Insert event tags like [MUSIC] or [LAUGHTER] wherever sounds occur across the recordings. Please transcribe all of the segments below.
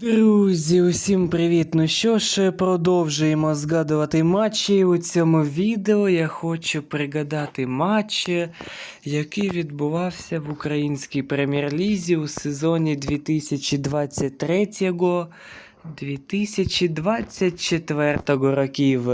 Друзі, усім привіт! Ну що ж, продовжуємо згадувати матчі. У цьому відео я хочу пригадати матч, який відбувався в українській прем'єр-лізі у сезоні 2023-2024 років.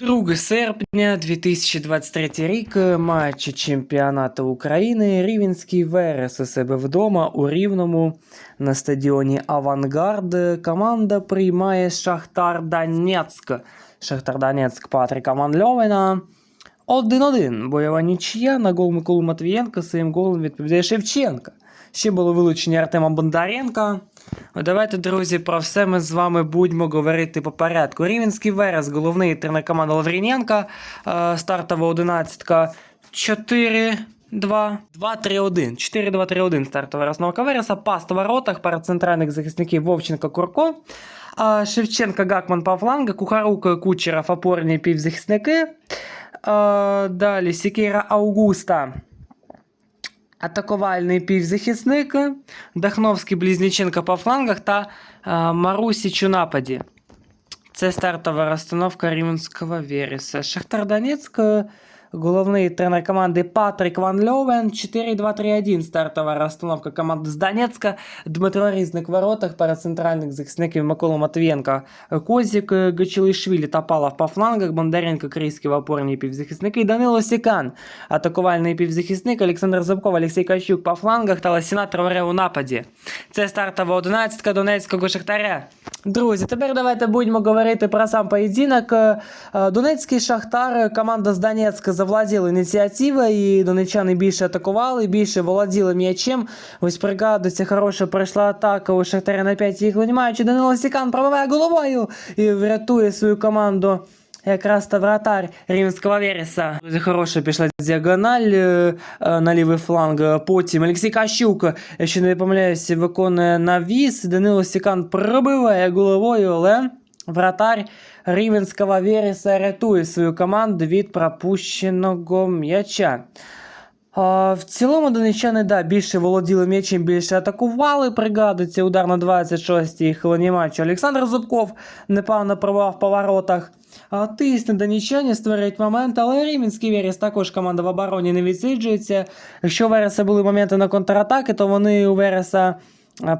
2 серпня 2023 рік матч чемпіонату України Рівенський Верес у себе вдома у Рівному на стадіоні Авангард. Команда приймає Шахтар Донецьк. Шахтар Донецьк Патріка Манльовина. 1-1. Бойова нічия на гол Миколи Матвієнка своїм голом відповідає Шевченка. Ще було вилучення Артема Бондаренка. О, Давайте, друзі, про все ми з вами будемо говорити по порядку. Рівенський Верес, головний тренер команди Лавріненка, е, стартова одинадцятка 4. 2, 2, 3, 1. 4, 2, 3, 1 стартова розновка Вереса. Пас в воротах пара центральних захисників Вовченко Курко. Шевченка Гакман по флангу, Кухарук Кучеров опорні півзахисники. Далі Сікейра Аугуста. Атакувальний півзахисник, Дахновський Близніченко по флангах та а, Марусіч у нападі. Це стартова розстановка Рівенського Вереса. Шахтар Донецьк, е, головний тренер команди Патрік Ван Льовен. 4-2-3-1 стартова розстановка команди з Донецька. Дмитро Різник в воротах, перед центральних захисників Микола Матвієнко, Козік, е, Гачилишвілі та Палав по флангах, Бондаренко, Крійський в опорні півзахисники, Данило Сікан, атакувальний півзахисник, Олександр Зубков, Олексій Кащук по флангах та Ласіна Траоре у нападі. Це стартова одинадцятка Донецького Шахтаря. Друзі, тепер давайте будемо говорити про сам поєдинок. Е, е, Донецький Шахтар, е, команда з Донецька завладіла ініціативою, і донечани більше атакували, більше володіли м'ячем. Ось пригадується, хороша пройшла атака у Шахтаря на 5 їх винімаючи. Данило Сікан пробиває головою і врятує свою команду. Якраз та вратарь Рівненського Вереса. Дуже хороша пішла діагональ е, е, на лівий фланг. Потім Олексій Кащук, якщо не помиляюся, виконує навіс. Данило Сікан пробиває головою, але вратарь Рівенського Вереса рятує свою команду від пропущеного м'яча. В цілому донеччани, да, більше володіли м'ячем, більше атакували. Пригадується удар на 26-й хвилині матчу. Олександр Зубков непевно пробував в поворотах. Тисне донеччані створюють момент, але Рівенський Верес також команда в обороні не відсиджується. Якщо у Вереса були моменти на контратаки, то вони у Вереса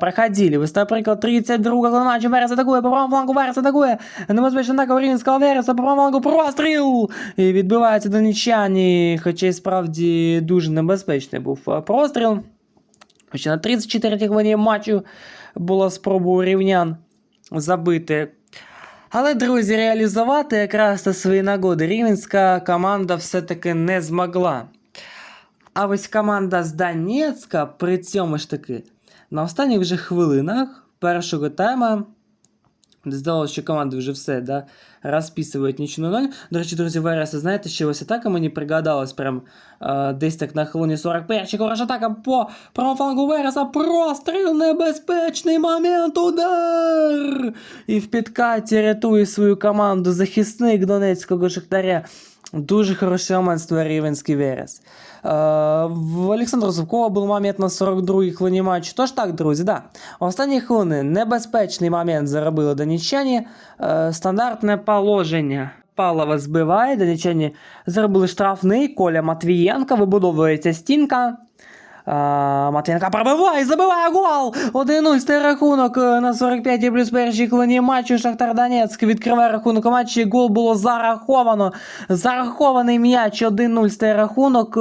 проходили. Ось, наприклад, 32 го матчу Верес атакує, по правому флангу Верес атакує. Небезпечна атака у Рівенського Вереса, по правому флангу простріл! І відбивається донеччані, хоча й справді дуже небезпечний був простріл. Хоча на 34-й хвилині матчу була спроба рівнян забити. Але, друзі, реалізувати якраз та свої нагоди рівенська команда все-таки не змогла. А ось команда з Донецька при цьому ж таки на останніх вже хвилинах першого тайма. Здавалося, що команди вже все да, розписують нічну ноль. До речі, друзі, Вереса, знаєте, ще ось атака мені пригадалась прям е, десь так на хвилині 41 Хороша атака по правому флангу Вереса. Простріл, небезпечний момент, удар! І в підкаті рятує свою команду захисник Донецького Шахтаря. Дуже хороший момент Рівенський Верес. Е, в Олександра Зубкова був момент на 42-й хвилині матчу. Тож так, друзі, да. Останні хвилини небезпечний момент заробили донічані. Е, стандартне положення. Палова збиває, донічані заробили штрафний, Коля Матвієнка, вибудовується стінка. А, Матвієнка пробиває, забиває гол! 1-0 стає рахунок е, на 45-й плюс першій хвилині матчу Шахтар Донецьк відкриває рахунок у матчі. Гол було зараховано. Зарахований м'яч 1-0 стає рахунок.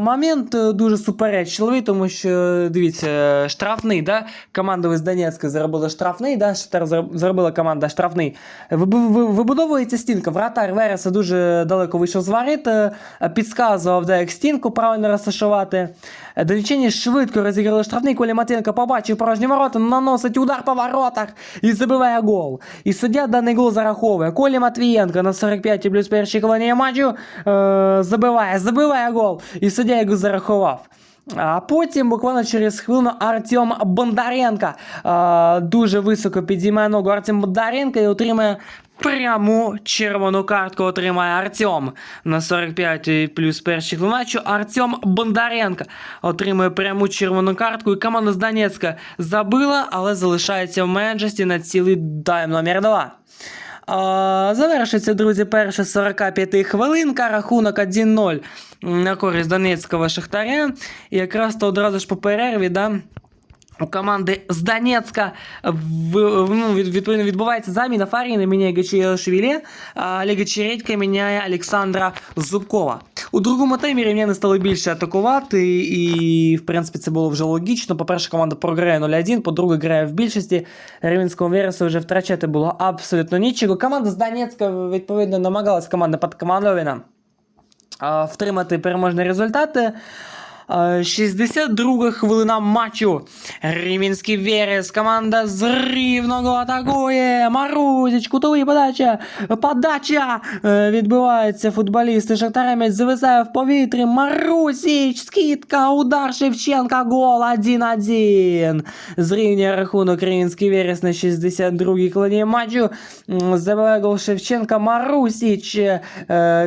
Момент е, дуже суперечливий, тому що дивіться, штрафний, да? команда з Донецька заробила штрафний, да? Шахтар зар- заробила команда штрафний. Вибудовується стінка. Вратар Вереса дуже далеко вийшов з воріт, е, підказував, де як стінку правильно розташувати. Донеччині швидко розіграли штрафний, Коля Матенко побачив порожні ворота, наносить удар по воротах і забиває гол. І суддя даний гол зараховує. Коля Матвієнко на 45 плюс першій хвилині матчу е, забиває, забиває гол. І суддя його зарахував. А потім буквально через хвилину Артем Бондаренко е, дуже високо підіймає ногу Артем Бондаренко і отримає Пряму червону картку отримає Артем на 45 плюс перших матчу. Артем Бондаренко отримує пряму червону картку. І команда з Донецька забила, але залишається в меншості на цілий тайм номер 2. Завершиться, друзі, перша 45 хвилинка, рахунок 1-0 на користь Донецького Шахтаря. І якраз то одразу ж по перерві, да, у команди з Донецька ну, від, відповідно відбувається заміна Фаріни, міняє Гачіашвілі, а Олега Чередька міняє Олександра Зубкова. У другому таймі рівняни стали більше атакувати, і, в принципі, це було вже логічно. По-перше, команда програє 0-1, по-друге, грає в більшості. Рівенському Вересу вже втрачати було абсолютно нічого. Команда з Донецька, відповідно, намагалась команда під Командовіна а, втримати переможні результати. А, 62 хвилина матчу. Рівінський Верес. Команда з Рівного атакує. Марузіч, кутовий подача. Подача. Е, Відбиваються футболісти. Шахтаря м'яч зависає в повітрі. Марусіч, скидка, удар Шевченка, гол 1-1. Зрівнює рахунок Рівінський Верес на 62-й хвилині матчу. Забиває гол Шевченка. Марусіч е,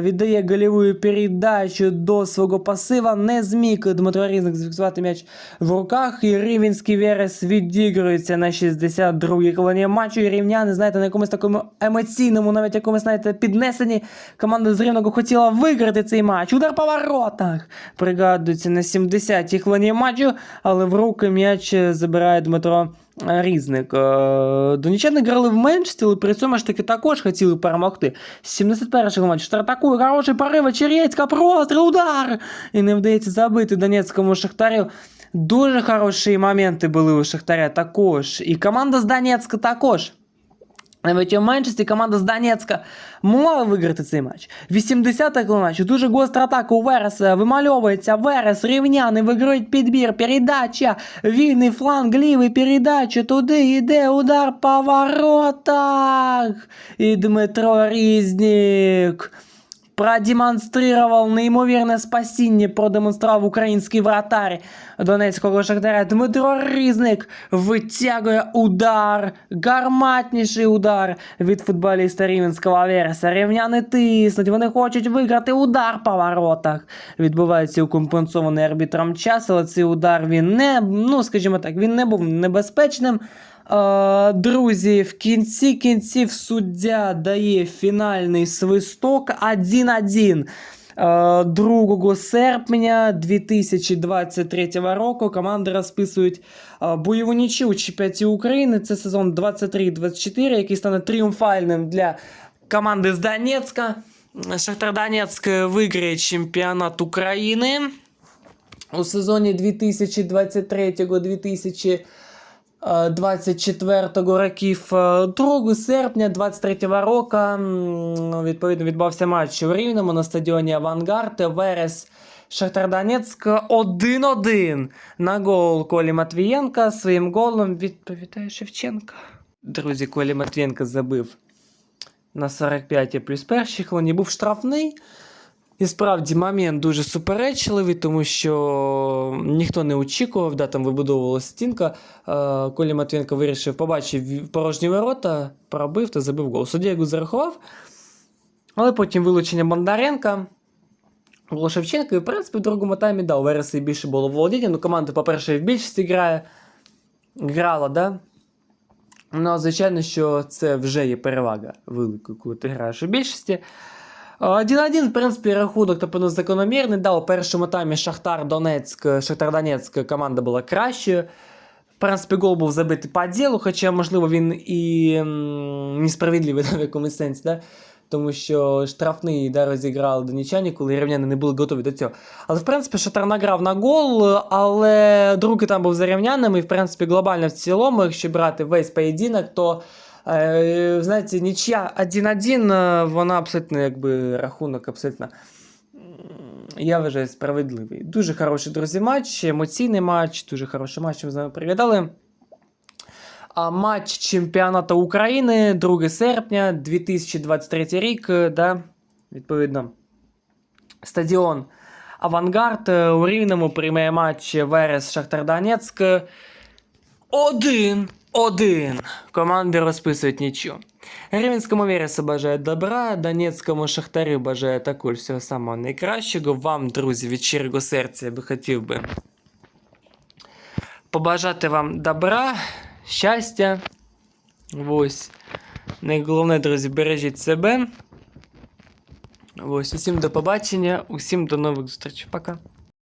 віддає голеву передачу до свого пасива. Не зміг Дмитро Різник зафіксувати м'яч в руках. І Рівенський Верес відігрується на 62-й хвилині матчу. І рівняни, знаєте, на якомусь такому емоційному, навіть якомусь, знаєте, піднесенні. Команда з Рівного хотіла виграти цей матч. Удар по воротах. Пригадується на 70-й хвилині матчу, але в руки м'яч е, забирає Дмитро Різник. Е, Донеччани грали в меншості, але при цьому ж таки також хотіли перемогти. 71-го матчу атакує хороший порив, Черецька, простріл, удар! І не вдається забити Донецькому Шахтарю. Дуже хороші моменти були у Шахтаря також. І команда з Донецька також. У меншості команда з Донецька могла виграти цей матч. 80-та матчу. Дуже гостра атака у Вереса. Вимальовується Верес, рівняний виграють підбір, передача, вільний фланг, лівий передача, туди йде удар по воротах. І Дмитро Різнік продемонстрував неймовірне спасіння, продемонстрував український вратар Донецького Шахтаря. Дмитро Різник витягує удар, гарматніший удар від футболіста Рівенського Вереса. Рівняни тиснуть, вони хочуть виграти удар по воротах. Відбувається у компенсований арбітром час, але цей удар він не, ну скажімо так, він не був небезпечним. Друзі, в кінці кінців суддя дає фінальний свисток 1-1. Е, 2 серпня 2023 року команди розписують бойову нічию у чемпіонаті України. Це сезон 23-24, який стане тріумфальним для команди з Донецька. Шахтар Донецьк виграє чемпіонат України у сезоні 2023-2024 24 років е, 2 серпня 23 року відповідно відбувся матч у Рівному на стадіоні Авангард Верес Шахтар Донецьк 1-1 на гол Колі Матвієнка своїм голом відповідає Шевченка. Друзі, Колі Матвієнка забив на 45 плюс першій хвилині. Був штрафний. І справді момент дуже суперечливий, тому що ніхто не очікував, да, там вибудовувалася стінка. Е, Колі Матвієнко вирішив, побачив порожні ворота, пробив та забив гол. Суддя його зарахував, але потім вилучення Бондаренка. Гол Шевченка, і в принципі в другому таймі да, у Вереси більше було володіння. Ну, команда, по-перше, в більшості грає. Грала, да? Ну, звичайно, що це вже є перевага великою, коли ти граєш у більшості. 1-1, в принципі, рахунок напевно закономірний. Да, у першому таймі Шахтар Донецьк, Шахтар Донецьк команда була кращою. В принципі, гол був забитий по ділу, хоча, можливо, він і несправедливий [LAUGHS] в якомусь сенсі, да? тому що штрафний да, розіграли донічані, коли рівняни не були готові до цього. Але в принципі, Шахтар награв на гол, але другий там був за рівнянами, і в принципі, глобально в цілому, якщо брати весь поєдинок, то Знаєте, нічия 1-1, е, вона абсолютно якби рахунок абсолютно. Я вважаю справедливий. Дуже хороший, друзі, матч, емоційний матч, дуже хороший матч, ми з вами приглядали. А матч чемпіонату України 2 серпня 2023 рік, е, да, відповідно. Стадіон Авангард е, у Рівному приймає матч Верес Шахтар Донецьк. Один. 1. Команди розписують нічого. Рівенському Вересу бажаю добра, Донецькому Шахтарю бажаю також всього самого найкращого. Вам, друзі, від щирого серця я би хотів би побажати вам добра, щастя. Ось. Найголовне, друзі, бережіть себе. Ось, усім до побачення, усім до нових зустрічей. Пока.